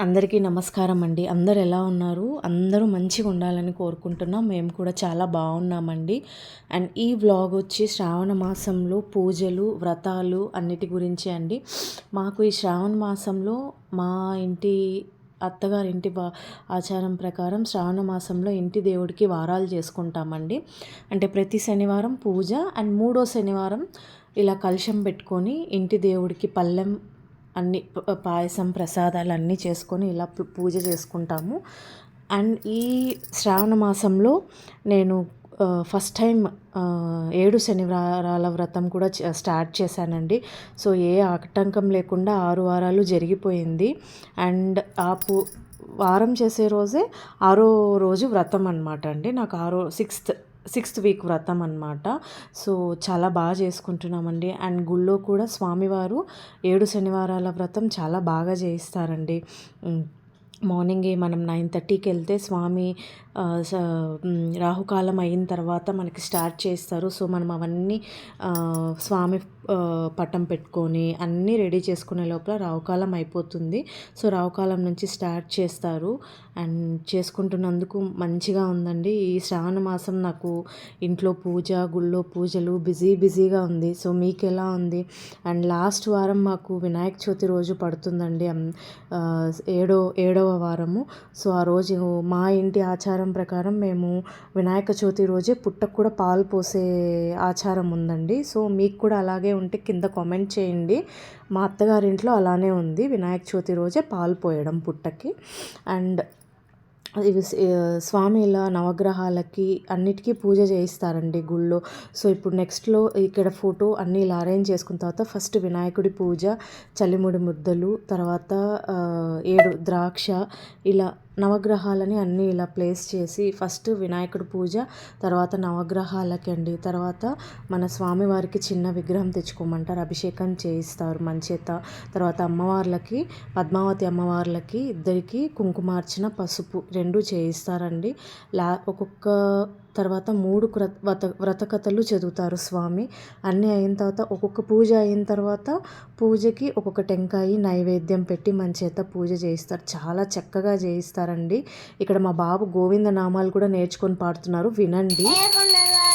అందరికీ నమస్కారం అండి. అందరు ఎలా ఉన్నారు? అందరూ మంచిగా ఉండాలని కోరుకుంటున్నాం. మేము కూడా చాలా బాగున్నామండి. అండ్ ఈ వ్లాగ్ వచ్చి శ్రావణ మాసంలో పూజలు వ్రతాలు అన్నిటి గురించి అండి. మాకు ఈ శ్రావణ మాసంలో మా ఇంటి అత్తగారి ఇంటి వా ఆచారం ప్రకారం శ్రావణ మాసంలో ఇంటి దేవుడికి వారాలు చేసుకుంటామండి. అంటే ప్రతి శనివారం పూజ అండ్ మూడో శనివారం ఇలా కలుషం పెట్టుకొని ఇంటి దేవుడికి పళ్ళెం అన్ని పాయసం ప్రసాదాలు అన్నీ చేసుకొని ఇలా పూజ చేసుకుంటాము. అండ్ ఈ శ్రావణ మాసంలో నేను ఫస్ట్ టైం ఏడు శనివారాల వ్రతం కూడా చ- స్టార్ట్ చేశానండి. సో ఏ ఆటంకం లేకుండా ఆరు వారాలు జరిగిపోయింది. అండ్ ఆ పూ వారం చేసే రోజే ఆరో రోజు వ్రతం అనమాట అండి. నాకు ఆరో సిక్స్త్ సిక్స్త్ వీక్ వ్రతం అనమాట సో చాలా బాగా చేసుకుంటున్నామండి. అండ్ గుళ్ళో కూడా స్వామివారు ఏడు శనివారాల వ్రతం చాలా బాగా చేయిస్తారండి. మార్నింగే మనం నైన్ థర్టీకి వెళ్తే స్వామి రాహుకాలం అయిన తర్వాత మనకి స్టార్ట్ చేస్తారు. సో మనం అవన్నీ స్వామి పటం పెట్టుకొని అన్నీ రెడీ చేసుకునే లోపల రావుకాలం అయిపోతుంది. సో రావుకాలం నుంచి స్టార్ట్ చేస్తారు. అండ్ చేసుకుంటున్నందుకు మంచిగా ఉందండి. ఈ శ్రావణ మాసం నాకు ఇంట్లో పూజ గుళ్ళో పూజలు బిజీ బిజీగా ఉంది. సో మీకు ఎలా ఉంది? అండ్ లాస్ట్ వారం మాకు వినాయక చవితి రోజు పడుతుందండి. ఏడో ఏడవ వారము. సో ఆ రోజు మా ఇంటి ఆచారం ప్రకారం మేము వినాయక చవితి రోజే పుట్టకు కూడా పాలు పోసే ఆచారం ఉందండి. సో మీకు కూడా అలాగే ఉంటే కింద కామెంట్ చేయండి. మా అత్తగారింట్లో అలానే ఉంది. వినాయక చవితి రోజే పాలు పోయడం పుట్టకి. అండ్ ఇవి స్వామి ఇలా నవగ్రహాలకి అన్నిటికీ పూజ చేయిస్తారండి గుళ్ళో. సో ఇప్పుడు నెక్స్ట్లో ఇక్కడ ఫోటో అన్నీ ఇలా అరేంజ్ చేసుకున్న తర్వాత ఫస్ట్ వినాయకుడి పూజ చలిముడి ముద్దలు తర్వాత ఏడు ద్రాక్ష ఇలా నవగ్రహాలని అన్నీ ఇలా ప్లేస్ చేసి ఫస్ట్ వినాయకుడి పూజ తర్వాత నవగ్రహాలకి అండి. తర్వాత మన స్వామివారికి చిన్న విగ్రహం తెచ్చుకోమంటారు. అభిషేకం చేయిస్తారు మంచేత తర్వాత అమ్మవార్లకి పద్మావతి అమ్మవార్లకి ఇద్దరికి కుంకుమార్చన పసుపు రెండు చేయిస్తారండి. లా ఒక్కొక్క తర్వాత మూడు క్ర వ్రత వ్రతకథలు చదువుతారు స్వామి. అన్నీ అయిన తర్వాత ఒక్కొక్క పూజ అయిన తర్వాత పూజకి ఒక్కొక్క టెంకాయ నైవేద్యం పెట్టి మన చేత పూజ చేయిస్తారు. చాలా చక్కగా చేయిస్తారండి. ఇక్కడ మా బాబు గోవింద నామాలు కూడా నేర్చుకొని పాడుతున్నారు. వినండి. ఏడుకొండలవాడ